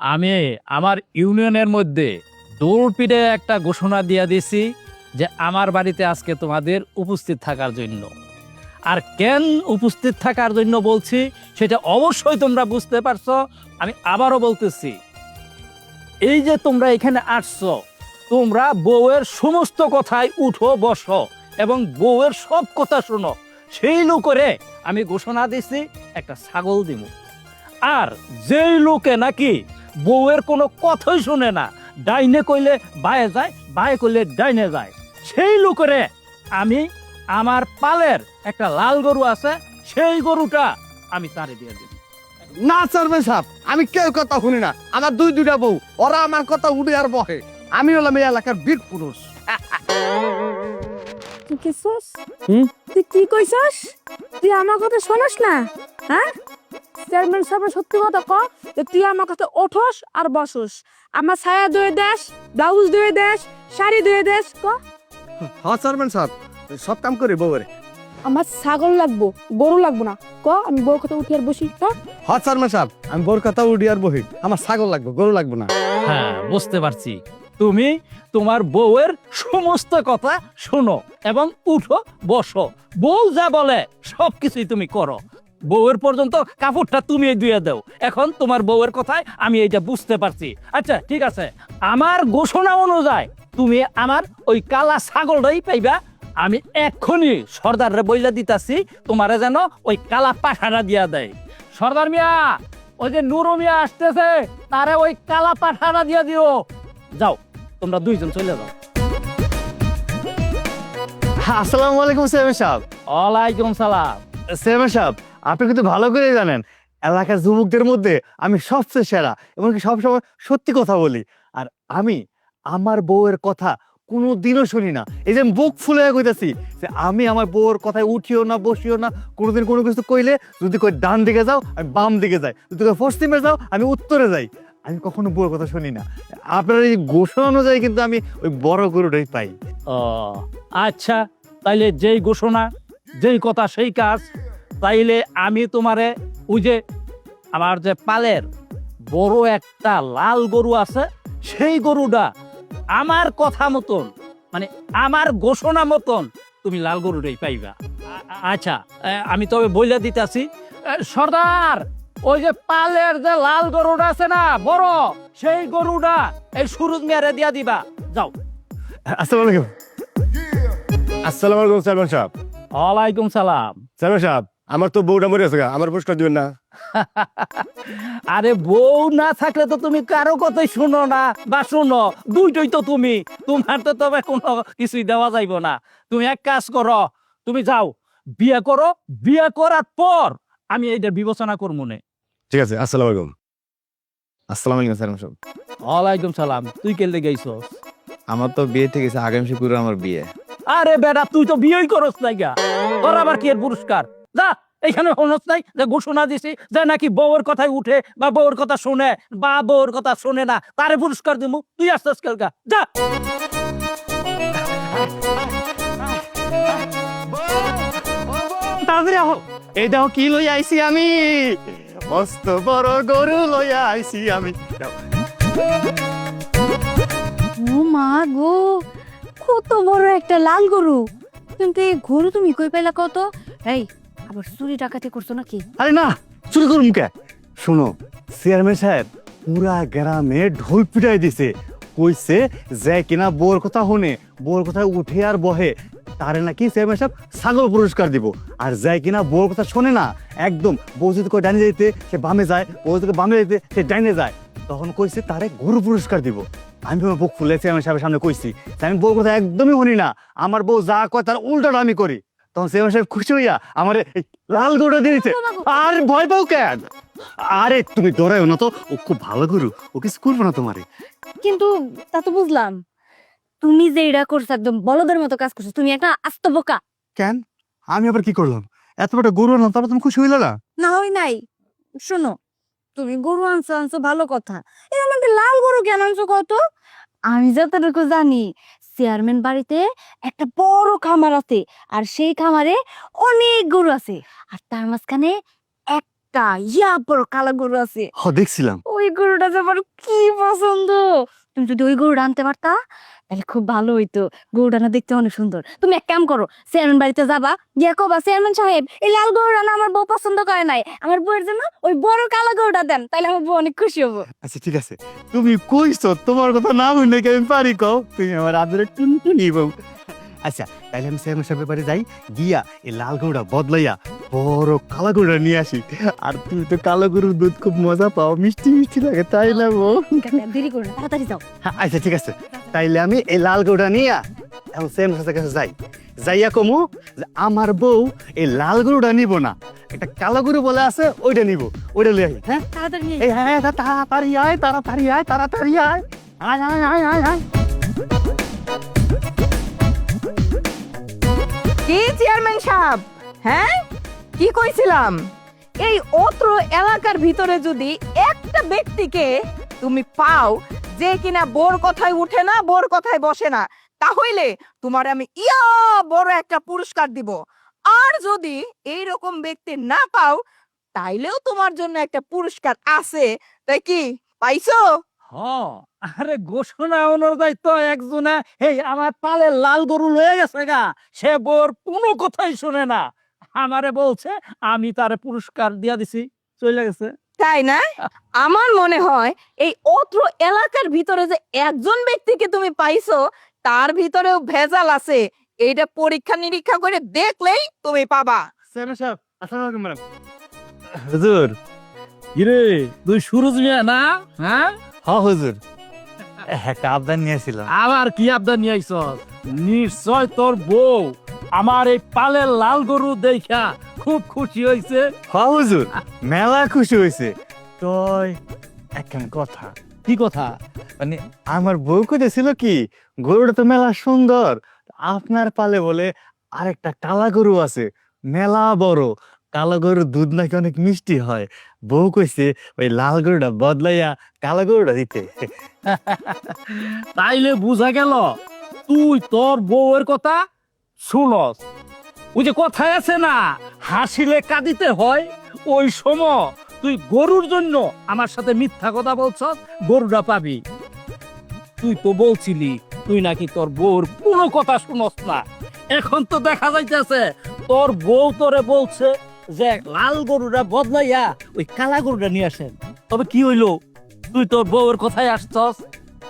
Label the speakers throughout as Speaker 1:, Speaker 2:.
Speaker 1: আমি আমার ইউনিয়নের মধ্যে দৌড়পিড়ে একটা ঘোষণা দিয়া দিছি যে আমার বাড়িতে আজকে তোমাদের উপস্থিত থাকার জন্য। আর কেন উপস্থিত থাকার জন্য বলছি, সেটা অবশ্যই তোমরা বুঝতে পারছ, আমি আবারও বলতেছি। এই যে তোমরা এখানে আসছো, তোমরা বউয়ের সমস্ত কথায় উঠো, বসো এবং বউয়ের সব কথা শোনো। সেই লোকেরে আমি ঘোষণা দিছি, একটা ছাগল দিব আর যেই লোকে নাকি বউয়ের কোনো কথাই শুনে না। ডাইনে কইলে বায়ে যায় বায়ে কইলে ডাইনে যায়। সেই লোকেরে আমি আমার পালের একটা লাল গরু আছে সেই গরুটা আমি তারে দিয়ে দিব।
Speaker 2: না চেয়ারম্যান সাহেব আমি কেউ কথা শুনি না। আমার দুই দুইটা বউ ওরা আমার কথা উঠে আর বহে। আমি হলাম এই এলাকার বীর পুরুষ?
Speaker 3: তুই কি কইছস? তুই আমার কথা শোনাস না হ্যাঁ? চেয়ারম্যান সাহেব সত্যি কথা ক যে তুই আমার কাছে ওঠোস আর বসোস। আমার ছায়া ধুয়ে দেশ ব্লাউজ ধুয়ে দেশ শাড়ি ধুয়ে দেশ ক?
Speaker 2: হ্যাঁ চেয়ারম্যান সাহেব সব কাম করি বউয়ের
Speaker 3: আমার ছাগল লাগবো গরু লাগবো না। ক আমি বউর কথা উঠি আর বসি ক?
Speaker 2: হ্যাঁ চেয়ারম্যান সাহেব আমি বউর কথা উঠি আর বহি আমার ছাগল লাগবে গরু লাগবে না।
Speaker 1: হ্যাঁ বুঝতে পারছি। তুমি তোমার বউয়ের সমস্ত কথা শোনো এবং উঠো বসো। বউ যা বলে সব কিছুই তুমি করো। বউয়ের পর্যন্ত কাপড়টা তুমি ধুয়ে দাও। এখন তোমার বউয়ের কথায় আমি এইটা বুঝতে পারছি। আচ্ছা ঠিক আছে। আমার ঘোষণা অনুযায়ী তুমি আমার ওই কালা ছাগলটাই পাইবা। আমি এক্ষুনি সর্দাররে বইলা দিতাছি তোমারে যেন ওই কালা পাঠাটা দিয়া দেয়। সর্দার মিয়া ওই যে নুরু মিয়া আসতেছে তারে ওই কালা পাঠাটা দিয়া দিও। যাও তোমরা দুইজন চলে যাও।
Speaker 2: আসসালামু আলাইকুম চেয়ারম্যান সাহেব।
Speaker 1: ওয়ালাইকুম সালাম।
Speaker 2: চেয়ারম্যান সাহেব আপনি কিন্তু ভালো করে জানেন, এলাকার যুবকদের মধ্যে আমি সবচেয়ে সেরা এমনকি সবসময় সত্যি কথা বলি। আর আমি আমার বউয়ের কথা কোনো দিনও শুনি না। এই যে বুক ফুলে কইতাছি যে আমি আমার বউয়ের কথায় উঠিও না, বসিও না, কোনোদিন কোনো কিছু কইলে যদি কই ডান দিকে যাও, আমি বাম দিকে যাই। যদি কই পশ্চিমে যাও, আমি উত্তরে যাই। আমি কখনো বউয়ের কথা শুনি না। আপনার এই ঘোষণা অনুযায়ী কিন্তু আমি ওই বড় গরুটাই পাই।
Speaker 1: ও আচ্ছা তাইলে যেই ঘোষণা, যেই কথা, সেই কাজ তাইলে আমি তোমারে ওই যে আমার যে পালের বড় একটা লাল গরু আছে সেই গরুটা আমার কথা মতন মানে আমার ঘোষণা মতন তুমি লাল গরুটাই পাইবা। আচ্ছা আমি তবে বইলে দিতেছি সর্দার ওই যে পালের যে লাল গরুটা আছে না বড় সেই গরুটা এই সুরজ মিয়ারে দিয়া দিবা। যাও।
Speaker 2: আসসালামু আলাইকুম।
Speaker 4: আসসালামু আলাইকুম চেয়ারম্যান সাহেব।
Speaker 1: ওয়ালাইকুম সালাম।
Speaker 4: চেয়ারম্যান সাহেব আমার তো বউটা মরে আছে আমার পুরস্কার দিবেন না।
Speaker 1: আরে বউ না থাকলে তো তুমি কারও কথাই শুনো না। বা শুনো দুইটাই তো তুমি। তোমার তো তবে কোনো কিছুই দেওয়া যাইব না। তুমি এক কাজ করো তুমি যাও বিয়ে করো বিয়ে করার পর আমি এইটার বিবেচনা করব নে
Speaker 4: ঠিক আছে আসসালামু আলাইকুম। আসসালামু আলাইকুম চেয়ারম্যান সাহেব।
Speaker 1: ওয়ালাইকুম সালাম তুই কেলে গেছস
Speaker 5: আমার তো বিয়ে ঠিক আছে আগামী শুক্র আমার বিয়ে।
Speaker 1: আরে বেটা তুই তো বিয়েই করস নাই গা। তোর আবার কি এর পুরস্কার? যা এখানে হনস নাই যে ঘোষণা দিছি যে নাকি বউয়ের কথাই উঠে বা বউয়ের কথা শুনে বা বউয়ের কথা শুনে না তারে পুরস্কার দিমু তুই আসতেস কেলকা যা।
Speaker 2: তাড়াতাড়ি আহো এই দেখো কি লই আইছি আমি। মস্ত বড় গরু লইয়া আইছি আমি।
Speaker 3: ও মা গো কত বড় একটা লাল গরু। কিন্তু এই গরু তুমি কই পাইলা কত এই আবার চুরি ডাকাতি করছ নাকি?
Speaker 2: আরে না, চুরি করুন কে? চেয়ারম্যান সাহেব পুরা গ্রামে ঢোল পিটাই দিছে। কইছে যে কিনা বউর কথা শুনে বউর কথা উঠে আর বহে, তারে নাকি চেয়ারম্যান সাহেব ছাগল পুরস্কার দিব। আর যে কিনা বোর কথা শোনে না, একদম বউ যদি কই ডানে যেতে সে বামে যায়, বউ যদি বামে যেতে সে ডাইনে যায়। তখন কইছে তারে গরু পুরস্কার দিব। আমি বুক ফুলে চেয়ারম্যান সাহেবের সামনে কইছি আমি বউর কথা একদমই শুনি না, আমার বউ যা কয় তার উল্টাটা আমি করি। তখন চেয়ারম্যান সাহেব খুশি হইয়া আমার লাল গরুটা দিয়ে দিছে। আর ভয় পাও কেন? আরে তুমি ডরাইও না তো। ও খুব ভালো গরু। ও কিছু করব না তোমারে?
Speaker 3: কিন্তু তা তো বুঝলাম। তুমি যে এটা করছ একদম বলদের মতো কাজ করছ তুমি একটা আস্ত বোকা।
Speaker 2: কেন? আমি আবার কি করলাম? এত বড় গরু আনলাম তারপর তুমি খুশি হইলে না?
Speaker 3: না হয় নাই। শোনো তুমি গরু আনছো আনছো ভালো কথা। এর মধ্যে লাল গরু কেন আনছো কত আমি যতটুকু জানি চেয়ারম্যান বাড়িতে একটা বড় খামার আছে আর সেই খামারে অনেক গরু আছে। আর তার মাঝখানে একটা ইয়া বড় কালো গরু আছে।
Speaker 2: হ দেখছিলাম।
Speaker 3: ওই গরুটা যে আমার কি পছন্দ! তুমি যদি ওই গরু আনতে পারতা তাহলে খুব ভালো হইতো। গরুটা দেখতে অনেক সুন্দর। তুমি এক কাম করো চেয়ারম্যান বাড়িতে যাবা গিয়ে কবা চেয়ারম্যান সাহেব এই লাল গরুটা আমার বউ পছন্দ করে নাই। আমার বউয়ের জন্য ওই বড় কালো গরুটা দেন তাহলে আমার বউ অনেক খুশি হব।
Speaker 2: আচ্ছা ঠিক আছে। তুমি কইছো তোমার কথা না হইলে কি আমি পারি কও? তুমি আমার আদরে টুনটুনি বউ। আচ্ছা তাইলে আমি চেয়ারম্যান সাহেবের বাড়ি যাই গিয়া এই লাল গরুটা বদলাইয়া বড় কালো গরুটা নিয়ে আসি। আর তুমি তো কালো গরুর দুধ খুব মজা পাও মিষ্টি মিষ্টি লাগে তাই না বউ?
Speaker 3: দেরি করো তাড়াতাড়ি যাও।
Speaker 2: হ্যাঁ, আচ্ছা ঠিক আছে। তাইলে আমি এই লাল গরুটা নিয়ে এখন সেম সাথে কাছে যাই। যাইয়া কমু যে আমার বউ এই লাল গরুটা নিব না। একটা কালো গরু বলে আছে ওইটা নিব। ওইটা লিয়ে আই হ্যাঁ?
Speaker 3: তাড়াতাড়ি
Speaker 2: এই হ্যাঁ তা- তাড়াতাড়ি আয় তাড়াতাড়ি আয় তাড়াতাড়ি আয়। আয় আয় আয় আয় আয়।
Speaker 6: কি চেয়ারম্যান সাহেব? হ্যাঁ? কি কইছিলাম? এই অত্র এলাকার ভিতরে যদি একটা ব্যক্তিকে তুমি পাও যে কিনা বোর কথায় উঠে না, বোর কথায় বসে না তাহলে তোমার আমি ইয়া বড় একটা পুরস্কার দিব। আর যদি এই রকম ব্যক্তি না পাও, তাইলেও তোমার জন্য একটা পুরস্কার আছে। তাই কি, পাইছো?
Speaker 1: হ আরে ঘোষণা অনুযায়ী তো একজনে। এই আমার পালে লাল গরু লয়ে গেছে গা, সে বোর কোনো কথাই শুনে না। আমারে বলছে, আমি তারে পুরস্কার দিয়া দিছি চলে গেছে।
Speaker 6: তাই না? আমার মনে হয় এই অত্র এলাকার ভিতরে যে একজন ব্যক্তিকে তুমি পাইছো তার ভিতরেও ভেজাল আছে। এইটা পরীক্ষা নিরীক্ষা করে দেখলেই তুমি পাবা।
Speaker 2: হুজুর
Speaker 1: কিরে? তুই সুরজ মিয়া না? হ্যাঁ?
Speaker 2: হ হুজুর। একটা আবদার নিয়েছিলাম
Speaker 1: আবার কি আবদার নিয়ে আইছ নিশ্চয় তোর বউ। আমার এই পালের লাল গরু দেখা খুব খুশি হয়েছে
Speaker 2: হ হুজুর। মেলা খুশি হয়েছে তই একখান কথা
Speaker 1: কি কথা?
Speaker 2: মানে আমার বউ কইতেছিল কি গরুটা তো মেলা সুন্দর আপনার পালে বলে আরেকটা কালা গরু আছে মেলা বড়। কালো গরুর দুধ নাকি অনেক মিষ্টি হয়। বউ কইছে ওই লাল গরুটা বদলাইয়া কালো গরুটা দিতে।
Speaker 1: তাইলে বুঝা গেল তুই তোর বউয়ের কথা শুনস, ওই যে কথায় আছে না, হাসিলে কাঁদিতে হয়, ওই সময় তুই গরুর জন্য আমার সাথে মিথ্যা কথা বলছস গরুটা পাবি। তুই তো বলছিলি, তুই নাকি তোর বউর কোনো কথা শুনস না। এখন তো দেখা যাইতেছে, তোর বউ তোরে বলছে যে, লাল গরুটা বদলাইয়া ওই কালা গরুটা নিয়ে আসেন। তবে কি হইল? তুই তোর বউয়ের কথায় আসছস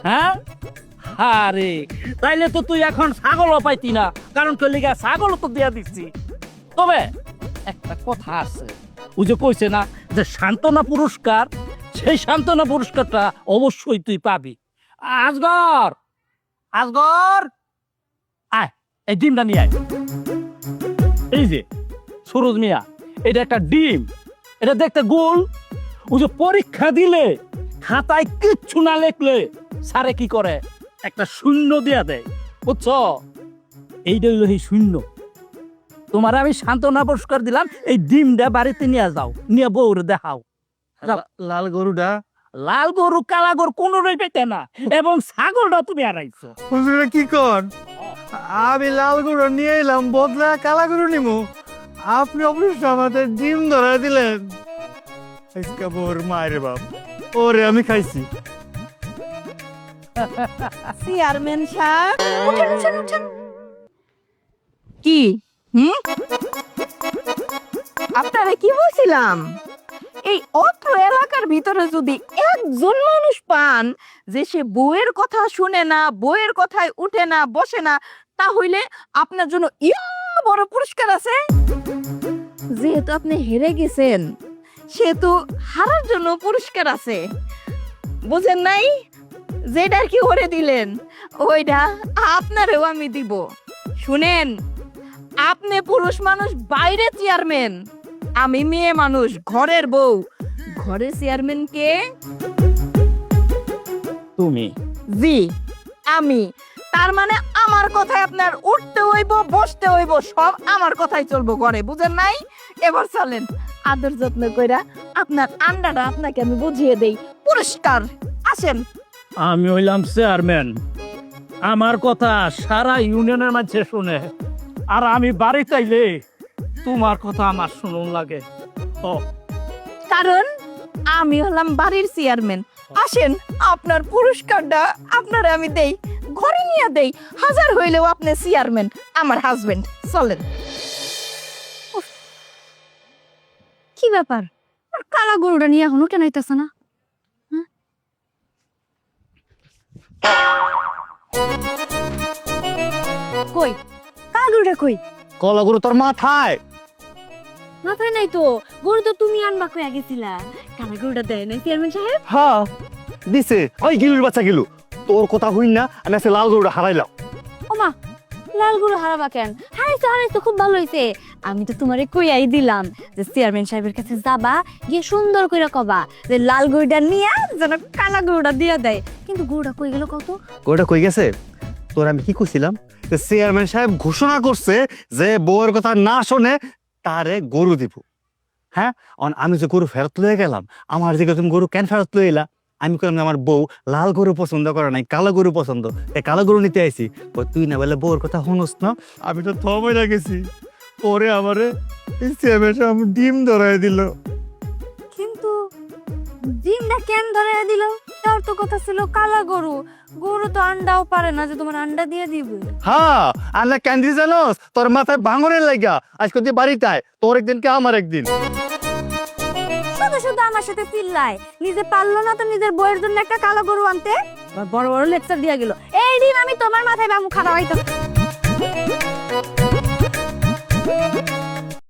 Speaker 1: হ্যাঁ? আরে তাইলে তো তুই এখন ছাগলও পাইতি না, কারণ তোর লিগা ছাগলও তো দিয়া দিচ্ছি। তবে একটা কথা আছে ওই যে কইছে না যে সান্ত্বনা পুরস্কার, সেই সান্ত্বনা পুরস্কারটা অবশ্যই তুই পাবি। আজগর আজগর, আয়, এই ডিমটা নিয়ে আয়। এই যে, সুরজ মিয়া, এটা একটা ডিম, এটা দেখতে গোল। ওই যে পরীক্ষা দিলে, খাতায় কিচ্ছু না লেখলে, স্যারে কি করে? একটা শূন্য দিয়া দেয়। বুঝছ? এইটা হইল সেই শূন্য। তোমার আমি সান্ত্বনা পুরস্কার দিলাম এই ডিমটা বাড়িতে নিয়ে যাও নিয়ে বউরে দেখাও।
Speaker 2: লাল গরুটা?
Speaker 1: লাল গরু কালা গরু কোনোটাই পেতে না এবং ছাগলটা তুমি হারাইছো।
Speaker 2: হুজুরে কি কর আমি লাল গরু নিয়ে এলাম বদলা কালা গরু নিমু। আপনি অবশ্য আমাদের ডিম ধরা দিলেন। আজকে বোর মায়ের বাপ। ওরে আমি খাইছি।
Speaker 6: চেয়ারম্যান সাহেব উঠেন, উঠেন, উঠেন। কি? হুম? আপনারা কি বলছিলাম? এই অত্র এলাকার ভিতরে যদি একজন মানুষ পান যে সে বউয়ের কথা শুনে না বউয়ের কথায় উঠে না বসে না তাহলে আপনার জন্য ইয়া বড় পুরস্কার আছে। যেহেতু আপনি হেরে গেছেন সেহেতু হারার জন্য পুরস্কার আছে। বুঝেন নাই? যেটা কি ওরে দিলেন? ওইটা আপনারেও আমি দিব। শুনেন আপনি পুরুষ মানুষ বাইরে চেয়ারম্যান। আমি মেয়ে মানুষ ঘরের বউ। ঘরের চেয়ারম্যান কে?
Speaker 1: তুমি।
Speaker 6: জি আমি। তার মানে আমার কথায় আপনার উঠতে হইব বসতে হইব সব আমার কথাই চলবো ঘরে বুঝেন নাই? এবার চলেন আদর যত্ন কইরা আপনার আন্ডাটা আপনাকে আমি বুঝিয়ে দেই। পুরস্কার আসেন।
Speaker 1: আমি হইলাম চেয়ারম্যান। আমার কথা সারা ইউনিয়নের মাঝে শুনে। আর আমি বাড়ি চাইলে তোমার কথা আমার শুনুন লাগে। ও।
Speaker 6: কারণ আমি হলাম বাড়ির চেয়ারম্যান। আসেন, আপনার পুরস্কারটা আপনারা আমি দেই, ঘরে নিয়ে দেই। হাজার হইলেও আপনি চেয়ারম্যান, আমার হাজবেন্ড চলেন।
Speaker 3: কি ব্যাপার? কালা গরুটা নিয়ে এখনও কেন আইতেছে না হ্যাঁ? কই? গরুটা কই?
Speaker 2: কলা গুরু তোর মাথায়।
Speaker 3: মাথায় নাই তো। গরু তো তুমি আনবা কইয়া গেছিলা। কালা গরুটা দেয় নাই চেয়ারম্যান সাহেব।
Speaker 2: হ্যাঁ দিছে। ওই গিলুর বাচ্চা গিলু। তোর কথা হইন না আমি আছে লাল গরুটা হারাইলাম।
Speaker 3: ওমা লাল গরু হারাবা কেন? হারাইছো হারাইছো, খুব ভালো হইছে। আমি তো তোমারে কইয়াই দিলাম যে চেয়ারম্যান সাহেবের কাছে যাবা, গিয়ে সুন্দর করে কবা যে লাল গরুটা নিয়ে যেন কালা গরুটা দিয়ে দেয়। কিন্তু গরুটা কই গেল কত?
Speaker 2: গরুটা কই গেছে? তোর আমি কি কইছিলাম? যে চেয়ারম্যান সাহেব ঘোষণা করছে যে বউয়ের কথা না শোনে তারে গরু দিব। হ্যাঁ? আমি যে গরু ফেরত লয়ে গেলাম, আমার দিকে তুমি গরু কেন ফেরত লয়ে এলা? আমি কইলাম আমার বউ লাল গরু পছন্দ করে নাই কালো গরু পছন্দ। এই কালো গরু নিতে আইছি। তুই না বলে বউর কথা শুনোস না? আমি তো থমে গেছি পরে আমারে ডিম ধরাই দিল।
Speaker 3: কিন্তু ডিমটা কেন ধরে দিল? তার তো কথা ছিল কালা গরু। গরু তো আন্ডাও পারে না যে তোমার আন্ডা দিয়ে দিবে।
Speaker 2: হ্যাঁ আল্লাহ ক্যান্ডি জানোস? তোর মাথায় ভাঙনের লাগা আজকে তুই বাড়িতে আয় তোর একদিন কে আমার একদিন।
Speaker 3: শুধু শুধু আমার সাথে চিল্লায়। নিজে পারল না তো নিজের বইয়ের জন্য একটা কালো গরু আনতে। বড় বড় লেকচার দিয়া গেল। এই দিন আমি তোমার মাথায় বামু খারাপ হইতাম